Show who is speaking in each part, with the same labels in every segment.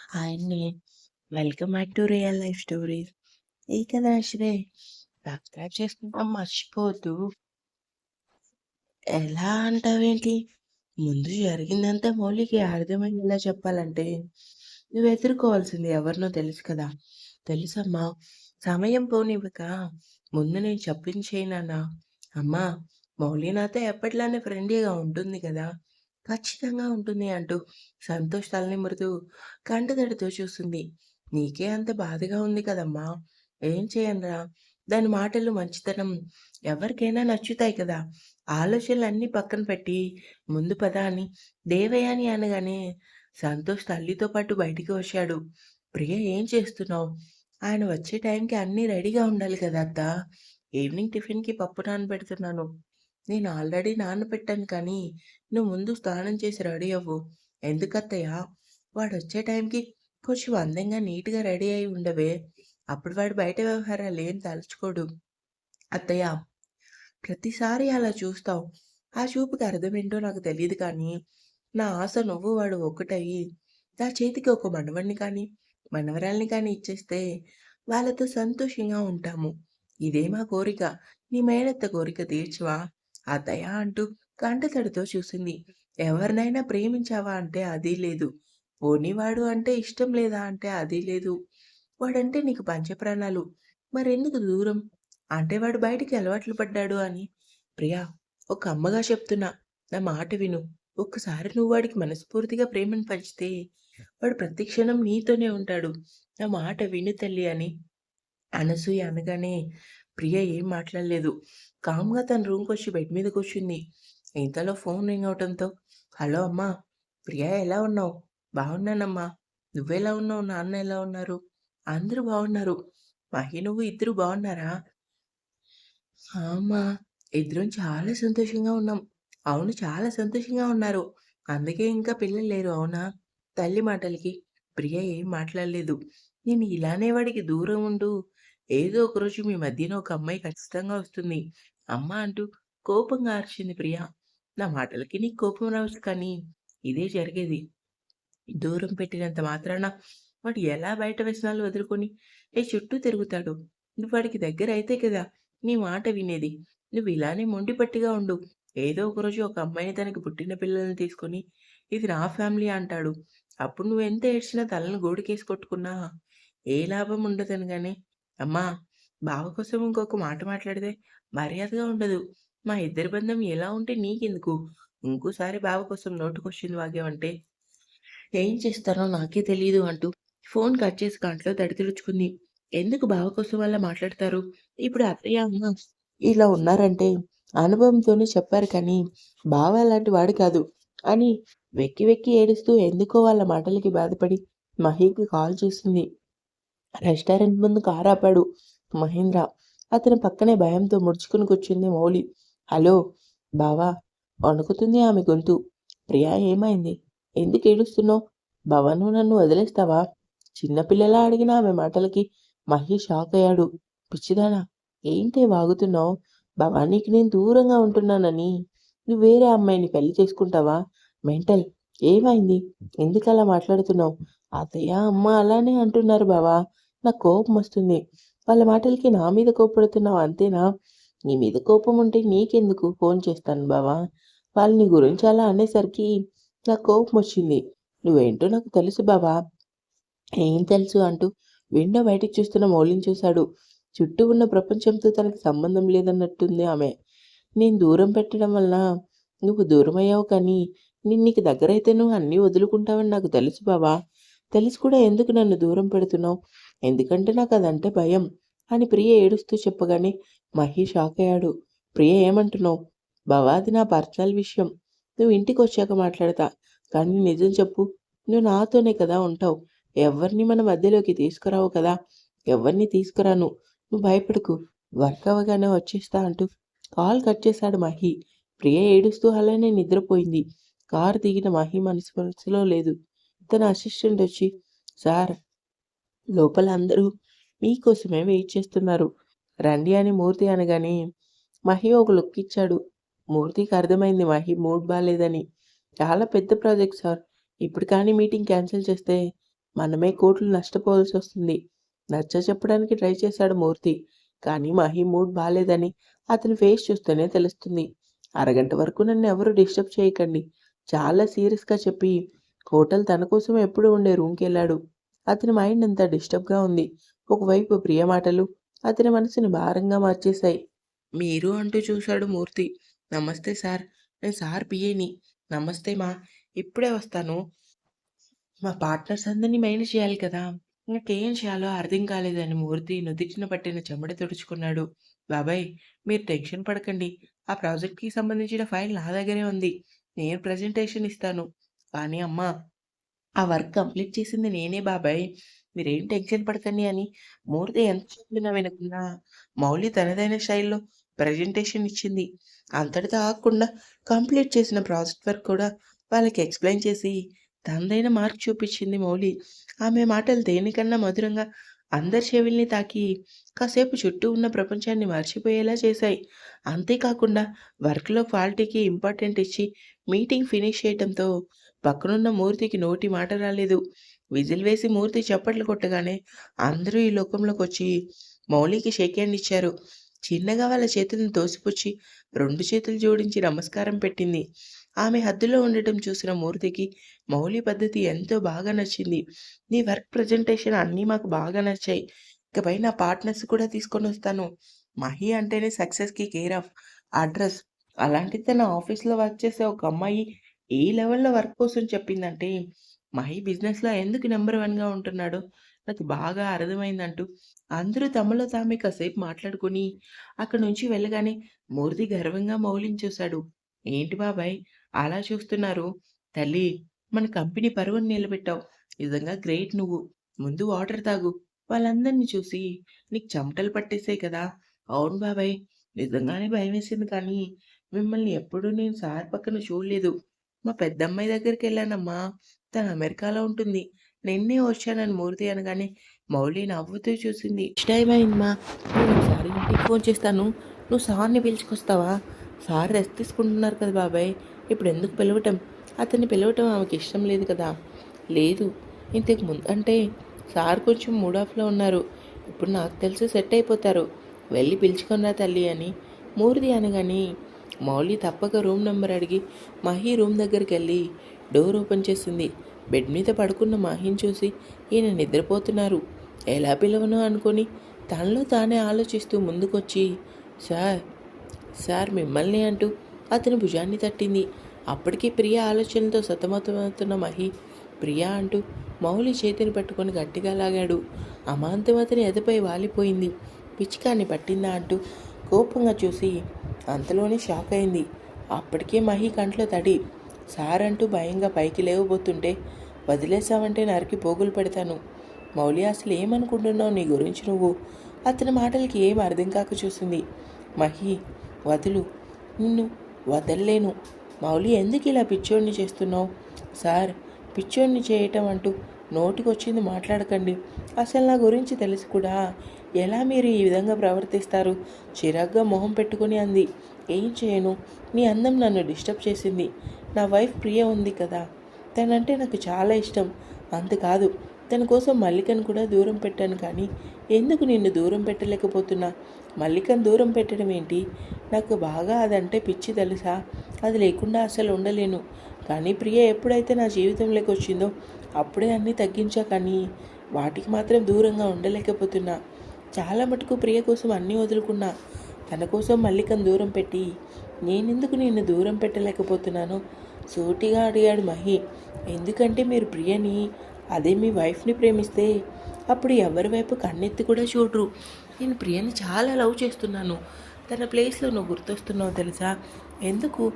Speaker 1: Hi అండి. Welcome back to real life stories. ఈ కదా నచ్చితే సబ్స్క్రైబ్ చేసుకుంటాం మర్చిపోవద్దు. ఎలా అంటావేంటి? ముందు జరిగిందంతా మౌలికి అర్థమయ్యేలా చెప్పాలంటే నువ్వు ఎదుర్కోవాల్సింది ఎవరినో తెలుసు కదా! తెలుసమ్మా. సమయం పోనివ్వక ముందు నేను చెప్పించేనా అమ్మా మౌలి నాతో ఎప్పట్లానే ఫ్రెండ్లీగా ఉంటుంది కదా! ఖచ్చితంగా ఉంటుంది అంటూ సంతోష్ తలనిమురుతూ కంటతడితో చూస్తుంది. నీకే అంత బాధగా ఉంది కదమ్మా! ఏం చేయనురా? దాని మాటలు, మంచితనం ఎవరికైనా నచ్చుతాయి కదా! ఆలోచనలన్నీ పక్కన పెట్టి ముందు పద అని దేవయాని అనగానే సంతోష్ తల్లితో పాటు బయటికి వచ్చాడు. ప్రియ ఏం చేస్తున్నావు? ఆయన వచ్చే టైంకి అన్నీ రెడీగా ఉండాలి కదా అత్త ఈవినింగ్ టిఫిన్‌కి పప్పు నానబెడుతున్నాను. నేను ఆల్రెడీ నానబెట్టాను కానీ నువ్వు ముందు స్నానం చేసి రెడీ అవ్వు. ఎందుకత్తయ్య? వచ్చే టైంకి కొంచెం అందంగా నీట్‌గా రెడీ అయి ఉండవే. అప్పుడు వాడు బయట వ్యవహారాలు ఏం తలుచుకోడు. అత్తయ్య ప్రతిసారి అలా చూస్తావు. ఆ చూపుకి అర్థమేంటో నాకు తెలియదు కానీ నా ఆశ నువ్వు వాడు ఒక్కటయ్యి నా చేతికి ఒక మనవడిని కానీ, మనవరాల్ని కానీ ఇచ్చేస్తే వాళ్ళతో సంతోషంగా ఉంటాము. ఇదే మా కోరిక. నీ మేనత్త కోరిక తీర్చువా అత్తయ్య అంటూ కంటతడితో చూసింది. ఎవరినైనా ప్రేమించావా అంటే అదీ లేదు. పోనీ వాడు అంటే ఇష్టం లేదా అంటే అదీ లేదు. వాడంటే నీకు పంచప్రాణాలు. మరెందుకు దూరం? అంటే వాడు బయటికి అలవాట్లు పడ్డాడు అని. ప్రియా ఒక అమ్మగా చెప్తున్నా. నా మాట విను. ఒక్కసారి నువ్వు వాడికి మనస్ఫూర్తిగా ప్రేమను పంచితే వాడు ప్రతి క్షణం నీతోనే ఉంటాడు. నా మాట విను తల్లి అని అనసూయ అనగానే ప్రియ ఏం మాట్లాడలేదు. కామ్‌గా తన రూమ్‌కొచ్చి బెడ్ మీద కూర్చుంది. ఇంతలో ఫోన్ రింగ్ అవటంతో హలో అమ్మా! ప్రియ ఎలా ఉన్నావు? బాగున్నానమ్మా. నువ్వెలా ఉన్నావు? నాన్న ఎలా ఉన్నారు? అందరూ బాగున్నారు. మహి నువ్వు ఇద్దరు బాగున్నారా? అమ్మా! ఇద్దరం చాలా సంతోషంగా ఉన్నాం. అవును చాలా సంతోషంగా ఉన్నారు. అందుకే ఇంకా పిల్లలు లేరు అవునా? తల్లి మాటలకి ప్రియ ఏం మాట్లాడలేదు. నేను ఇలానే వాడికి దూరం ఉండు. ఏదో ఒకరోజు మీ మధ్యన ఒక అమ్మాయి ఖచ్చితంగా వస్తుంది. అమ్మ అంటూ కోపంగా అరిచింది ప్రియ. నా మాటలకి నీకు కోపం రావచ్చు కానీ ఇదే జరిగేది. దూరం పెట్టినంత మాత్రాన వాడు ఎలా బయట వ్యసనాలు వదులుకొని ఏ చుట్టూ తిరుగుతాడు. నువ్వు వాడికి అయితే కదా నీ మాట వినేది. నువ్వు ఇలానే మొండిపట్టిగా ఉండు. ఏదో ఒకరోజు ఒక అమ్మాయిని తనకి పుట్టిన పిల్లల్ని తీసుకొని ఇది నా ఫ్యామిలీ అంటాడు. అప్పుడు నువ్వు ఎంత ఏడ్చినా తలను గోడికేసి కొట్టుకున్నా ఏ లాభం ఉండదనగానే అమ్మా! బావ కోసం ఇంకొక మాట మాట్లాడితే మర్యాదగా ఉండదు. మా ఇద్దరి బంధం ఎలా ఉంటే నీకెందుకు? ఇంకోసారి బావ కోసం నోటుకొచ్చింది వాగేవంటే ఏం చేస్తానో నాకే తెలియదు అంటూ ఫోన్ కట్ చేసి కంట్లో తడితుడుచుకుంది ఎందుకు బావ కోసం వల్ల మాట్లాడతారు? ఇప్పుడు అత్తయ్య, అమ్మ ఇలా ఉన్నారంటే అనుభవంతోనే చెప్పారు కానీ బావ అలాంటి వాడు కాదు అని వెక్కి వెక్కి ఏడుస్తూ ఎందుకో వాళ్ళ మాటలకి బాధపడి మహీకి కాల్ చేసింది. రెస్టారెంట్ ముందు కారు ఆపాడు మహేంద్ర. అతని పక్కనే భయంతో ముడుచుకుని కూర్చుంది మౌలి. హలో! బావా! వణుకుతుంది ఆమె గొంతు. ప్రియా ఏమైంది? ఎందుకు ఏడుస్తున్నావు? భవను నన్ను వదిలేస్తావా? చిన్నపిల్లలా అడిగిన ఆమె మాటలకి మహి షాక్ అయ్యాడు. పిచ్చిదానా! ఏంటే వాగుతున్నావు? భవానీకి నేను దూరంగా ఉంటున్నానని నువ్వు వేరే అమ్మాయిని పెళ్ళి చేసుకుంటావా? మెంటల్! ఏమైంది? ఎందుకలా మాట్లాడుతున్నావు? అతయ్య అమ్మ అలానే అంటున్నారు బావా! నాకు కోపం వస్తుంది. వాళ్ళ మాటలకి నా మీద కోపడుతున్నావు అంతేనా? నీ మీద కోపం ఉంటే నీకెందుకు ఫోన్ చేస్తాను బావా! వాళ్ళు నీ గురించి అలా అనేసరికి నాకు కోపం వచ్చింది. నువ్వేంటో నాకు తెలుసు బావా! ఏం తెలుసు అంటూ విండో బయటికి చూస్తున్న మౌలిని చూశాడు. చుట్టూ ఉన్న ప్రపంచంతో తనకి సంబంధం లేదన్నట్టుంది ఆమె. నేను దూరం పెట్టడం వలన నువ్వు దూరమయ్యావు కానీ నేను నీకు దగ్గరైతే నువ్వు అన్నీ వదులుకుంటావని నాకు తెలుసు బావా! తెలిసి కూడా ఎందుకు నన్ను దూరం పెడుతున్నావు? ఎందుకంటే నాకు అదంటే భయం అని ప్రియ ఏడుస్తూ చెప్పగానే మహి షాక్ అయ్యాడు. ప్రియ ఏమంటున్నావు? బావా అది నా పర్సనల్ విషయం. నువ్వు ఇంటికి వచ్చాక మాట్లాడతా. కానీ నిజం చెప్పు. నువ్వు నాతోనే కదా ఉంటావు. ఎవ్వరిని మన మధ్యలోకి తీసుకురావు కదా! ఎవరిని తీసుకురాను. నువ్వు భయపడకు. వర్క్ అవ్వగానే వచ్చేస్తా అంటూ కాల్ కట్ చేశాడు మహి. ప్రియ ఏడుస్తూ అలానే నిద్రపోయింది. కారు దిగిన మహి మనసు మనసులో లేదు. తన అసిస్టెంట్ వచ్చి సార్ లోపల అందరూ మీకోసమే వెయిట్ చేస్తున్నారు. రండి అని మూర్తి అనగానే మహి ఒక లుక్ ఇచ్చాడు. మూర్తికి అర్థమైంది మహి మూడ్ బాగాలేదని చాలా పెద్ద ప్రాజెక్ట్ సార్. ఇప్పుడు కానీ మీటింగ్ క్యాన్సిల్ చేస్తే మనమే కోట్లు నష్టపోవాల్సి వస్తుంది నచ్చ చెప్పడానికి ట్రై చేశాడు మూర్తి కానీ మహి మూడ్ బాగాలేదని అతని ఫేస్ చూస్తేనే తెలుస్తుంది అరగంట వరకు నన్ను ఎవరు డిస్టర్బ్ చేయకండి చాలా సీరియస్గా చెప్పి హోటల్ తన కోసం ఎప్పుడు ఉండే రూమ్కి వెళ్ళాడు అతని మైండ్ అంతా డిస్టర్బ్గా ఉంది. ఒకవైపు ప్రియ మాటలు అతని మనసుని భారంగా మార్చేశాయి. మీరు అంటూ చూశాడు మూర్తి. నమస్తే సార్. నేను సార్ పిఏని. నమస్తే మా. ఇప్పుడే వస్తాను. మా పార్ట్నర్స్ అందరినీ మేనేజ్ చేయాలి కదా. ఇంకేం చేయాలో అర్థం కాలేదని మూర్తి నుదిటిన పట్టిన చెమట తుడుచుకున్నాడు. బాబాయ్ మీరు టెన్షన్ పడకండి. ఆ ప్రాజెక్ట్కి సంబంధించిన ఫైల్ నా దగ్గరే ఉంది. నేను ప్రజెంటేషన్ ఇస్తాను. కానీ అమ్మా ఆ వర్క్ కంప్లీట్ చేసింది నేనే బాబాయ్. మీరేం టెన్షన్ పడకండి అని. మూర్తి ఎంత చెప్పినా వినకుండా మౌలి తనదైన శైలిలో ప్రజెంటేషన్ ఇచ్చింది. అంతటితో ఆగకుండా కంప్లీట్ చేసిన ప్రాజెక్ట్ వర్క్ కూడా వాళ్ళకి ఎక్స్ప్లెయిన్ చేసి తనదైన మార్క్ చూపించింది మౌలి ఆమె మాటలు దేనికన్నా మధురంగా అందరి చెవిల్ని తాకి కాసేపు చుట్టూ ఉన్న ప్రపంచాన్ని మర్చిపోయేలా చేశాయి. అంతేకాకుండా వర్క్లో క్వాలిటీకి ఇంపార్టెంట్ ఇచ్చి మీటింగ్ ఫినిష్ చేయడంతో పక్కనున్న మూర్తికి నోటి మాట రాలేదు. విజిల్ వేసి మూర్తి చప్పట్లు కొట్టగానే అందరూ ఈ లోకంలోకి వచ్చి మౌలికి షేక్ హ్యాండ్ ఇచ్చారు చిన్నగా వాళ్ళ చేతులను తోసిపుచ్చి రెండు చేతులు జోడించి నమస్కారం పెట్టింది. ఆమె హద్దులో ఉండటం చూసిన మూర్తికి మౌలి పద్ధతి ఎంతో బాగా నచ్చింది. నీ వర్క్ ప్రజెంటేషన్ అన్నీ మాకు బాగా నచ్చాయి. ఇకపై నా పార్ట్నర్స్ కూడా తీసుకొని వస్తాను. మహి అంటేనే సక్సెస్కి కేర్ ఆఫ్ అడ్రస్. అలాంటిది తన ఆఫీస్లో వర్క్ చేసే ఒక అమ్మాయి ఏ లెవెల్లో వర్క్ కోసం చెప్పిందంటే మహి బిజినెస్లో ఎందుకు నెంబర్ వన్గా ఉంటున్నాడు? నాకు బాగా అర్థమైందంటూ అందరూ తమలో తామే కాసేపు మాట్లాడుకుని అక్కడి నుంచి వెళ్ళగానే మూర్తి గర్వంగా మౌలిని చూశాడు. ఏంటి బాబాయ్ అలా చూస్తున్నారు? తల్లి మన కంపెనీ పరువుని నిలబెట్టావు. నిజంగా గ్రేట్ నువ్వు. ముందు వాటర్ తాగు. వాళ్ళందరినీ చూసి నీకు చెమటలు పట్టేసాయి కదా. అవును బాబాయ్ నిజంగానే భయం వేసింది కానీ మిమ్మల్ని ఎప్పుడూ నేను సార్ పక్కన చూడలేదు. మా పెద్దమ్మాయి దగ్గరికి వెళ్ళానమ్మా తను అమెరికాలో ఉంటుంది. నిన్నే వచ్చానని మూర్తి అనగానే మౌలి నవ్వుతూ చూసింది. టైం అయిందమ్మా. నేను ఒకసారి ఇంటికి ఫోన్ చేస్తాను. నువ్వు సార్ని పిలుచుకొస్తావా? సార్ రెస్ట్ తీసుకుంటున్నారు కదా బాబాయ్. ఇప్పుడు ఎందుకు పిలవటం? అతన్ని పిలవటం ఆమెకి ఇష్టం లేదు కదా. లేదు. ఇంతకు ముందు అంటే సార్ కొంచెం మూడ్ ఆఫ్లో ఉన్నారు. ఇప్పుడు నాకు తెలిసి సెట్ అయిపోతారు. వెళ్ళి పిలుచుకున్నా తల్లి అని. మూర్తి అనగాని మౌలి తప్పక రూమ్ నెంబర్ అడిగి మహి రూమ్ దగ్గరికి వెళ్ళి డోర్ ఓపెన్ చేసింది. బెడ్ మీద పడుకున్న మహిని చూసి ఈయన నిద్రపోతున్నారు. ఎలా పిలవను అనుకొని తనలో తానే ఆలోచిస్తూ ముందుకొచ్చి సార్ సార్ మిమ్మల్ని అంటూ అతని భుజాన్ని తట్టింది. అప్పటికి ప్రియ ఆలోచనతో సతమతమవుతున్న మహి ప్రియా అంటూ మౌలి చేతిని పట్టుకొని గట్టిగా లాగాడు. అమాంతం అతని ఎదపై వాలిపోయింది. పిచ్చికాన్ని పట్టిందా అంటూ కోపంగా చూసి అంతలోనే షాక్ అయింది. అప్పటికే మహి కంట్లో తడి. సార్ అంటూ భయంగా పైకి లేవబోతుంటే వదిలేసావంటే నరికి పోగులు పెడతాను. మౌలి అసలు ఏమనుకుంటున్నావు? నీ గురించి నువ్వు. అతని మాటలకి ఏం అర్థం కాక చూసింది. మహి వదులు. నిన్ను వదల్లేను. మౌలి ఎందుకు ఇలా పిచ్చోడిని చేస్తున్నావు? సార్ పిచ్చోడిని చేయటం అంటూ నోటికొచ్చింది మాట్లాడకండి. అసలు నా గురించి తెలిసి కూడా. ఎలా మీరు ఈ విధంగా ప్రవర్తిస్తారు? చిరాగ్గా మొహం పెట్టుకుని అంది. ఏం చేయను? నీ అందం నన్ను డిస్టర్బ్ చేసింది. నా వైఫ్ ప్రియ ఉంది కదా. తనంటే నాకు చాలా ఇష్టం. అంతకాదు తన కోసం మల్లికను కూడా దూరం పెట్టాను కానీ ఎందుకు నిన్ను దూరం పెట్టలేకపోతున్నా? మల్లికను దూరం పెట్టడం ఏంటి? నాకు బాగా అదంటే పిచ్చి తెలుసా? అది లేకుండా అసలు ఉండలేను. కానీ ప్రియ ఎప్పుడైతే నా జీవితంలోకి వచ్చిందో అప్పుడే అన్నీ తగ్గించా కానీ వాటికి మాత్రం దూరంగా ఉండలేకపోతున్నా. చాలా మటుకు ప్రియ కోసం అన్నీ వదులుకున్నా. తన కోసం మల్లికను దూరం పెట్టి నేనెందుకు నిన్ను దూరం పెట్టలేకపోతున్నాను? సూటిగా అడిగాడు మహి. ఎందుకంటే మీరు ప్రియని అదే మీ వైఫ్ని ప్రేమిస్తే అప్పుడు ఎవరి వైపు కన్నెత్తి కూడా చూడరు. నేను ప్రియని చాలా లవ్ చేస్తున్నాను. తన ప్లేస్లో నువ్వు గుర్తొస్తున్నావు తెలుసా? ఎందుకు?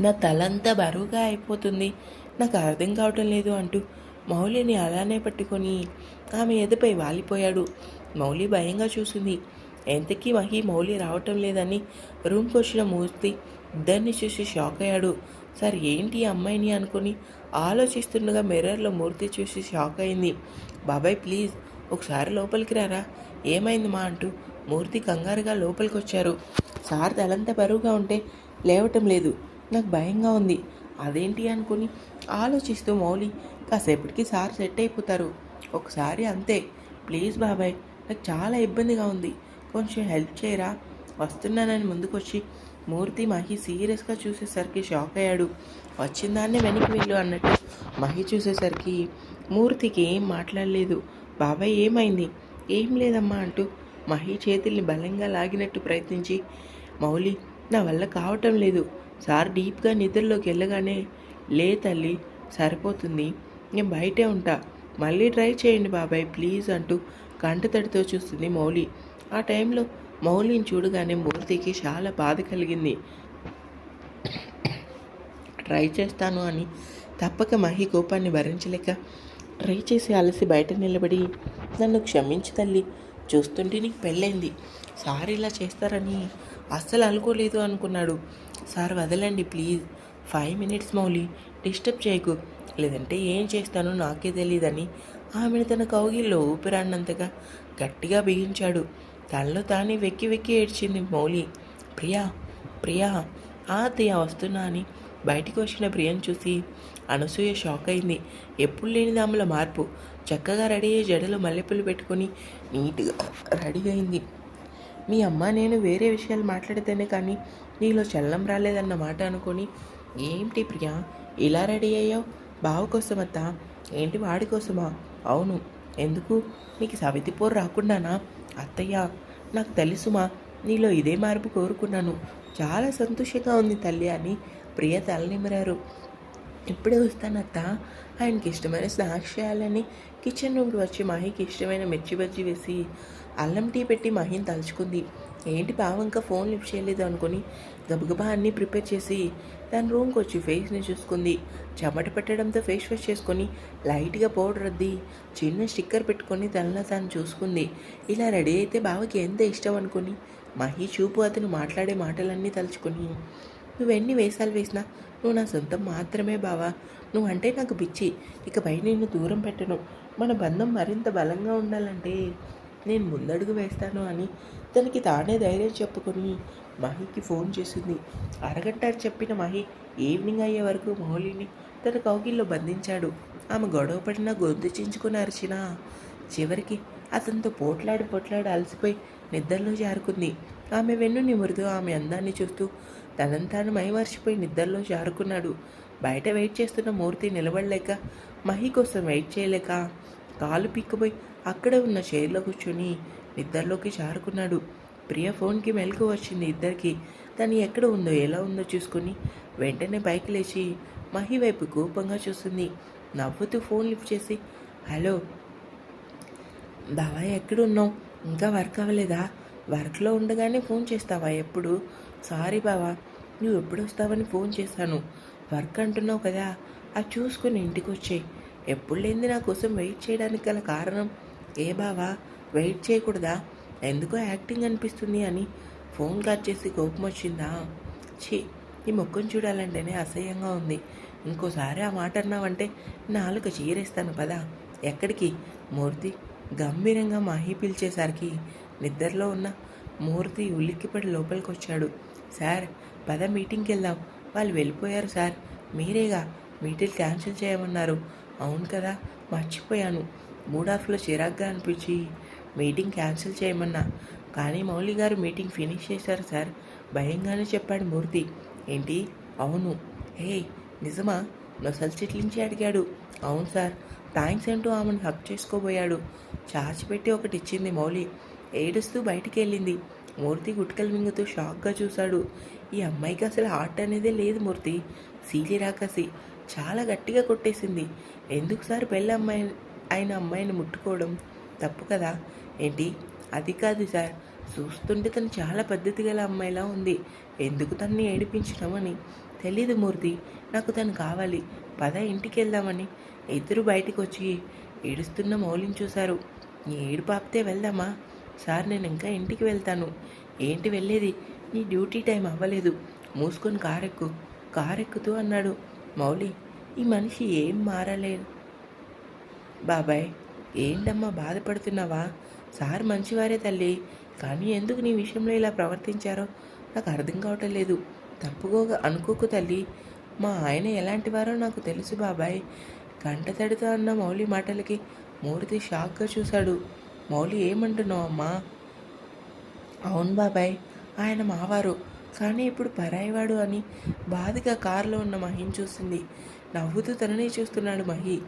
Speaker 1: నా తలంతా బరువుగా అయిపోతుంది. నాకు అర్థం కావటం లేదు అంటూ మౌలిని అలానే పట్టుకొని ఆమె ఎదుపై వాలిపోయాడు. మౌలి భయంగా చూసింది. ఎంతకీ మహి మౌలి రావటం లేదని రూమ్కి వచ్చిన మూర్తి ఇద్దరిని చూసి షాక్ అయ్యాడు. సార్ ఏంటి అమ్మాయిని అనుకుని ఆలోచిస్తుండగా మిర్రర్లో మూర్తి చూసి షాక్ అయింది. బాబాయ్ ప్లీజ్ ఒకసారి లోపలికి రారా? ఏమైంది మా అంటూ మూర్తి కంగారుగా లోపలికి వచ్చారు సార్ తలంతా బరువుగా ఉంటే లేవటం లేదు. నాకు భయంగా ఉంది. అదేంటి అనుకుని ఆలోచిస్తూ మౌలి కాసేపటికి సార్ సెట్ అయిపోతారు. ఒకసారి అంతే. ప్లీజ్ బాబాయ్ నాకు చాలా ఇబ్బందిగా ఉంది. కొంచెం హెల్ప్ చేయరా? వస్తున్నానని ముందుకొచ్చి మూర్తి మహి సీరియస్గా చూసేసరికి షాక్ అయ్యాడు. వచ్చిందాన్నే వెనక్కి వెళ్ళు అన్నట్టు మహి చూసేసరికి మూర్తికి ఏం మాట్లాడలేదు. బాబాయ్ ఏమైంది? ఏం లేదమ్మా అంటూ మహి చేతుల్ని బలంగా లాగినట్టు ప్రయత్నించి మౌలి నా వల్ల కావటం లేదు. సార్ డీప్గా నిద్రలోకి వెళ్ళగానే లే తల్లి సరిపోతుంది. నేను బయటే ఉంటా. మళ్ళీ ట్రై చేయండి బాబాయ్ ప్లీజ్ అంటూ కంటతడితో చూస్తుంది మౌలి. ఆ టైంలో మౌలిని చూడగానే మూర్తికి చాలా బాధ కలిగింది. ట్రై చేస్తాను అని తప్పక మహి కోపాన్ని భరించలేక ట్రై చేసి అలసి బయట నిలబడి నన్ను క్షమించి తల్లి చూస్తుంటే నీకు పెళ్ళైంది. సార్ ఇలా చేస్తారని అస్సలు అనుకోలేదు అనుకున్నాడు. సార్ వదలండి please. Five minutes Mouli disturb చేయకు. లేదంటే ఏం చేస్తానో నాకే తెలియదని ఆమెను తన కౌగిల్లో ఊపిరాన్నంతగా గట్టిగా బిగించాడు. తనలో తానే వెక్కి వెక్కి ఏడ్చింది మౌలి ప్రియా ప్రియా ఆ అత్తయ్య వస్తున్నా అని బయటికి వచ్చిన ప్రియను చూసి అనసూయ షాక్ అయింది. ఎప్పుడు లేని ఆమెల మార్పు? చక్కగా రెడీ అయ్యే జడలు మల్లెపూలు పెట్టుకొని నీట్గా రెడీ అయింది. మీ అమ్మ నేను వేరే విషయాలు మాట్లాడితేనే కానీ నీలో చల్లం రాలేదన్న మాట అనుకొని ఏంటి ప్రియా ఇలా రెడీ అయ్యావు? బావ కోసమత్తా? ఏంటి వాడి కోసమా? అవును. ఎందుకు? నీకు సవితిపోరు రాకుండానా? అత్తయ్య నాకు తెలుసుమా నీలో ఇదే మార్పు కోరుకున్నాను. చాలా సంతోషంగా ఉంది తల్లి అని ప్రియ తలనిమిరారు ఇప్పుడే వస్తానత్త. ఆయనకి ఇష్టమైన స్నాక్స్ చేయాలని కిచెన్ రూమ్కి వచ్చి మహికి ఇష్టమైన మిర్చి బజ్జి వేసి అల్లం టీ పెట్టి మహిని తలుచుకుంది. ఏంటి బావ ఇంకా ఫోన్ లిఫ్ట్ చేయలేదు అనుకుని గబగబా అన్నీ ప్రిపేర్ చేసి తన రూమ్కి వచ్చి ఫేస్ని చూసుకుంది. చెమట పెట్టడంతో ఫేస్ వాష్ చేసుకొని లైట్గా పౌడర్ అద్ది చిన్న స్టిక్కర్ పెట్టుకొని తనలో తాను చూసుకుంది. ఇలా రెడీ అయితే బావకి ఎంత ఇష్టం అనుకుని మహి చూపు అతను మాట్లాడే మాటలన్నీ తలుచుకొని నువ్వెన్ని వేషాలు వేసినా నువ్వు నా సొంతం మాత్రమే బావా. నువ్వు అంటే నాకు పిచ్చి. ఇకపై నిన్ను దూరం పెట్టను. మన బంధం మరింత బలంగా ఉండాలంటే నేను ముందడుగు వేస్తాను అని తనకి తానే ధైర్యం చెప్పుకొని మహికి ఫోన్ చేసింది. అరగంట చెప్పిన మహి ఈవినింగ్ అయ్యే వరకు మౌలిని తన కౌగిల్లో బంధించాడు. ఆమె గొడవ పడినా గొంతు చించుకుని అరిచినా చివరికి అతనితో పోట్లాడి పోట్లాడి అలసిపోయి నిద్రలో జారుకుంది. ఆమె వెన్ను నిమురుతూ ఆమె అందాన్ని చూస్తూ తనను తాను మైమర్చిపోయి నిద్రలో జారుకున్నాడు. బయట వెయిట్ చేస్తున్న మూర్తి నిలబడలేక మహి కోసం వెయిట్ చేయలేక కాలు పీక్కుపోయి అక్కడే ఉన్న చైర్లో కూర్చొని నిద్రలోకి జారుకున్నాడు. ప్రియ ఫోన్కి మెలకు వచ్చింది ఇద్దరికి. తను ఎక్కడ ఉందో ఎలా ఉందో చూసుకుని వెంటనే బైక్ లేచి మహి వైపు కోపంగా చూస్తుంది. నవ్వుతూ ఫోన్ లిఫ్ట్ చేసి హలో బావా ఎక్కడున్నావు ఇంకా వర్క్ అవ్వలేదా? వర్క్లో ఉండగానే ఫోన్ చేస్తావా? ఎప్పుడు? సారీ బావా నువ్వు ఎప్పుడు వస్తావని ఫోన్ చేశాను. వర్క్ అంటున్నావు కదా అది చూసుకుని ఇంటికి వచ్చాయి ఎప్పుడు లేనిది నా కోసం వెయిట్ చేయడానికి గల కారణం ఏ బావా? వెయిట్ చేయకూడదా? ఎందుకో యాక్టింగ్ అనిపిస్తుంది అని ఫోన్ కట్ చేసి కోపం వచ్చిందా? ఛీ ఈ మొక్కను చూడాలంటేనే అసహ్యంగా ఉంది. ఇంకోసారి ఆ మాట అన్నావంటే నాలుక చీరేస్తాను పదా. ఎక్కడికి? మూర్తి గంభీరంగా మాహి పిలిచేసరికి నిద్రలో ఉన్న మూర్తి ఉలిక్కిపడి లోపలికి వచ్చాడు సార్ పద మీటింగ్కి వెళ్దాం. వాళ్ళు వెళ్ళిపోయారు సార్. మీరేగా? మీటింగ్ క్యాన్సిల్ చేయమన్నారు. అవును కదా మర్చిపోయాను. మూడ్ ఆఫ్లో చిరాగ్గా అనిపించి మీటింగ్ క్యాన్సిల్ చేయమన్నా. కానీ మౌలి గారు మీటింగ్ ఫినిష్ చేశారు సార్. భయంగానే చెప్పాడు మూర్తి. ఏంటి? అవును. హే నిజమా? నొసలు చిట్లించి అడిగాడు. అవును సార్. థ్యాంక్స్ అంటూ ఆమెను హక్ చేసుకోబోయాడు. చాచిపెట్టి ఒకటి ఇచ్చింది మౌలి ఏడుస్తూ బయటికి వెళ్ళింది. మూర్తి గుట్కలు మింగుతూ షాక్గా చూశాడు. ఈ అమ్మాయికి అసలు హార్ట్ అనేదే లేదు మూర్తి. సీలి రాకసి చాలా గట్టిగా కొట్టేసింది. ఎందుకు సార్ పెళ్ళి అమ్మాయి అయిన అమ్మాయిని ముట్టుకోవడం? తప్పు కదా? ఏంటి? అది కాదు సార్. చూస్తుంటే తను చాలా పద్ధతి గల అమ్మాయిలా ఉంది. ఎందుకు తనని ఏడిపించడమని తెలీదు మూర్తి. నాకు తను కావాలి. పద ఇంటికి వెళ్దామని ఇద్దరు బయటికి వచ్చి ఏడుస్తున్న మౌలిని చూశారు. నీ ఏడు పాపితే వెళ్దామా? సార్ నేను ఇంకా ఇంటికి వెళ్తాను. ఏంటి వెళ్ళేది? నీ డ్యూటీ టైం అవ్వలేదు. మూసుకొని కారెక్కు. కారెక్కుతూ అన్నాడు మౌలి. ఈ మనిషి ఏం మారలేదు? బాబాయ్ ఏంటమ్మా బాధపడుతున్నావా? సార్ మంచివారే తల్లి. కానీ ఎందుకు నీ విషయంలో ఇలా ప్రవర్తించారో? నాకు అర్థం కావటం లేదు. తప్పుకోగా అనుకోకు తల్లి. మా ఆయన ఎలాంటి వారో నాకు తెలుసు బాబాయ్. గంట తడితో అన్న మౌలి మాటలకి మూర్తి షాక్గా చూశాడు. మౌలి ఏమంటున్నావు అమ్మా? అవును బాబాయ్. ఆయన మావారు. కానీ ఇప్పుడు పరాయివాడు అని బాధగా కారులో ఉన్న మహిని చూసింది. నవ్వుతూ తననే చూస్తున్నాడు మహి.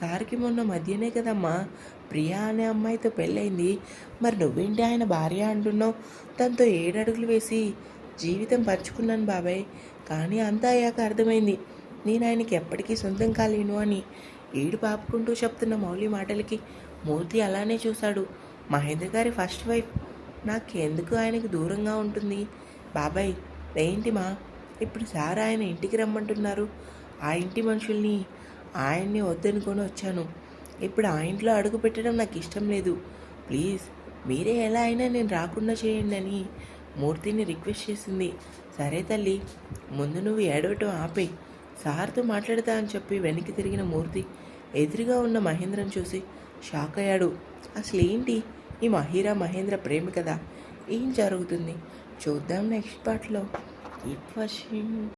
Speaker 1: సార్కి మొన్న మధ్యనే కదమ్మా ప్రియా అనే అమ్మాయితో పెళ్ళైంది మరి నువ్వేంటి ఆయన భార్య అంటున్నావు? తనతో ఏడడుగులు వేసి జీవితం పంచుకున్నాను బాబాయ్. కానీ అంతా అయ్యాక అర్థమైంది. నేను ఆయనకి ఎప్పటికీ సొంతం కాలేను అని ఏడు పాపుకుంటూ చెప్తున్న మౌలి మాటలకి మూర్తి అలానే చూశాడు. మహేంద్ర గారి ఫస్ట్ వైఫ్. నాకెందుకు ఆయనకు దూరంగా ఉంటుంది? బాబాయ్ ఏంటి మా? ఇప్పుడు సార్ ఆయన ఇంటికి రమ్మంటున్నారు. ఆ ఇంటి మనుషుల్ని ఆయన్ని వద్దనుకొని వచ్చాను. ఇప్పుడు ఆ ఇంట్లో అడుగు పెట్టడం నాకు ఇష్టం లేదు. ప్లీజ్ మీరే ఎలా అయినా నేను రాకుండా చేయండి అని మూర్తిని రిక్వెస్ట్ చేసింది. సరే తల్లి ముందు నువ్వు ఏడవటం ఆపే. సార్తో మాట్లాడతా అని చెప్పి వెనక్కి తిరిగిన మూర్తి ఎదురుగా ఉన్న మహేంద్రను చూసి షాక్ అయ్యాడు. అసలు ఏంటి ఈ మహిరా మహేంద్ర ప్రేమ కదా ఏం జరుగుతుంది? చూద్దాం నెక్స్ట్ పార్ట్లో. It watching